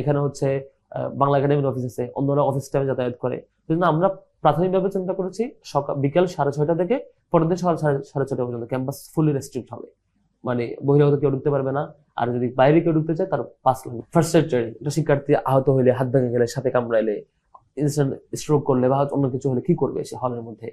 এখানে হচ্ছে বাংলা একাডেমির অফিস আছে, অন্যরা অফিস টাইমে যাতায়াত করে। কিন্তু আমরা প্রাথমিকভাবে চিন্তা করেছি, সকাল, বিকাল সাড়ে ছয়টা থেকে পরের দিন সকাল সাড়ে ছয়টা পর্যন্ত ক্যাম্পাস ফুলি রেস্ট্রিক্ট হবে। মানে বহিরাগত কেউ ঢুকতে পারবে না, আর যদি বাইরে কেউ ঢুকতে চায় তার পাস লাগবে ফার্স্ট এড ট্রেনিং এটা শিক্ষার্থী আহত হইলে, হাত ভেঙে গেলে, সাথে কামড়াইলে ইনস্ট্যান্ট স্ট্রোক করলে বা অন্য কিছু হলে কি করবে সে হলের মধ্যে?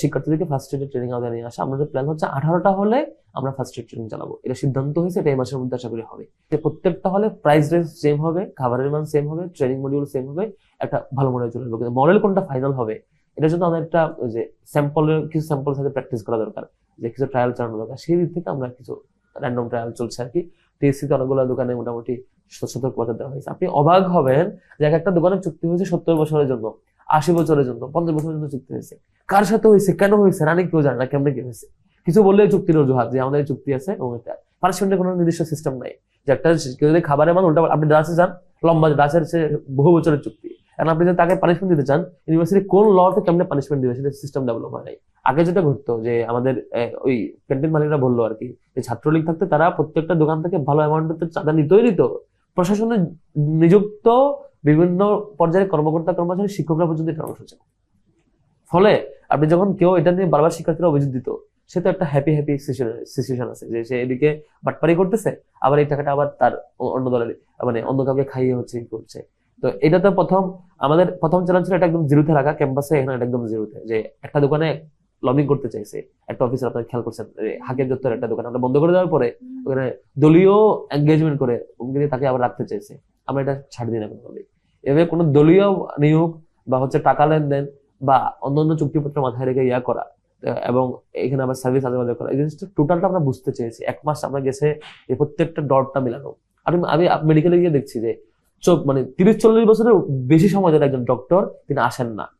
শিক্ষার্থীদেরকে ফার্স্ট এডের ট্রেনিং আওতায় নিয়ে আসা। আমাদের প্ল্যান হচ্ছে আঠারোটা হলে আমরা ফার্স্ট এড ট্রেনিং চালাবো। এটা সিদ্ধান্ত হয়েছে, এটা এই মাসের মধ্যে আশা করি হবে। প্রত্যেকটা হলে প্রাইস রেঞ্জ সেম হবে, খাবারের মান সেম হবে ট্রেনিং মডিউল সেম হবে, একটা ভালো মডেল চলে আসবে। মডেল কোনটা ফাইনাল হবে, এটার জন্য আমাদের একটা যে স্যাম্পলের কিছু স্যাম্পল সাথে প্র্যাকটিস করা দরকার। যে কিছু ট্রায়াল চালানো দরকার, সেই দিক থেকে আমরা কিছু র্যান্ডম ট্রায়াল চলছে আর কি। টিএসসিতে অনেকগুলো দোকানে মোটামুটি সতর্কতা দেওয়া হয়েছে। আপনি অবাক হবেন যে এক একটা দোকানে চুক্তি হয়েছে সত্তর বছরের জন্য। আশি বছরের জন্য, পঞ্চাশ বছরের জন্য চুক্তি হয়েছে। কার সাথে হয়েছে? কেন হয়েছে? রানি কেউ জানে না, কেমনে কি হয়েছে? কিছু বললে চুক্তির অজুহাত যে আমাদের চুক্তি আছে এবং এটা। পানিশমেন্টের কোনো নির্দিষ্ট সিস্টেম নাই। যে একটা কেউ যদি খাবারের মান উল্টা আপনি ডাচে যান, লম্বা ডাচের সে বহু বছরের চুক্তি। এখন আপনি যদি তাকে পানিশমেন্ট দিতে চান ইউনিভার্সিটি কোন লতে কেমনে পানিশমেন্ট দিবে সেটা সিস্টেম ডেভেলপ হয় নাই। আগে যেটা ঘটতো যে আমাদের ওই ক্যান্টিন মালিকরা বলল আর কি, যে ছাত্রলীগ থাকতে তারা প্রত্যেকটা দোকান থেকে ভালো অ্যামাউন্টের চাঁদা নিতই নিত প্রশাসনের নিযুক্ত বিভিন্ন পর্যায়ের কর্মকর্তা কর্মচারী শিক্ষকরা পর্যন্ত এটা অংশ ছিল। ফলে আপনি যখন কেউ এটা নিয়ে বারবার শিক্ষার্থীরা অভিযোগ দিত সে তো একটা হ্যাপি হ্যাপি সিচুয়েশন আছে যে সে এদিকে বাটপারি করতেছে আবার এই টাকাটা আবার তার অন্য দলের মানে অন্য কাউকে খাইয়ে হচ্ছে করছে। তো এটা তো প্রথম আমাদের প্রথম চ্যালেঞ্জ ছিল এটা একদম জিরোতে রাখা ক্যাম্পাসে এখানে এটা একদম জিরোতে যে একটা দোকানে লবিং করতে চাইছে একটা অফিসার আপনার খেয়াল করছেন? হাকিম দত্তর একটা দোকান আমরা বন্ধ করে দেওয়ার পরে ওখানে দলীয় এঙ্গেজমেন্ট করে তাকে আবার রাখতে চাইছে। আমরা এটা ছাড় দিই না কোনোভাবে এভাবে কোনো দলীয় নিয়োগ বা হচ্ছে টাকা লেনদেন বা অন্যান্য চুক্তিপত্র মাথায় রেখে ইয়া করা, এবং এখানে আবার সার্ভিস আদায় করা, এই জিনিসটা টোটালটা আমরা বুঝতে চেয়েছি। এক মাস আমরা গেছে, এই প্রত্যেকটা ডটটা মিলানো। আর আমি মেডিকেলে গিয়ে দেখছি যে চোখ মানে তিরিশ চল্লিশ বছরের বেশি সময় ধরে একজন ডক্টর তিনি আসেন না।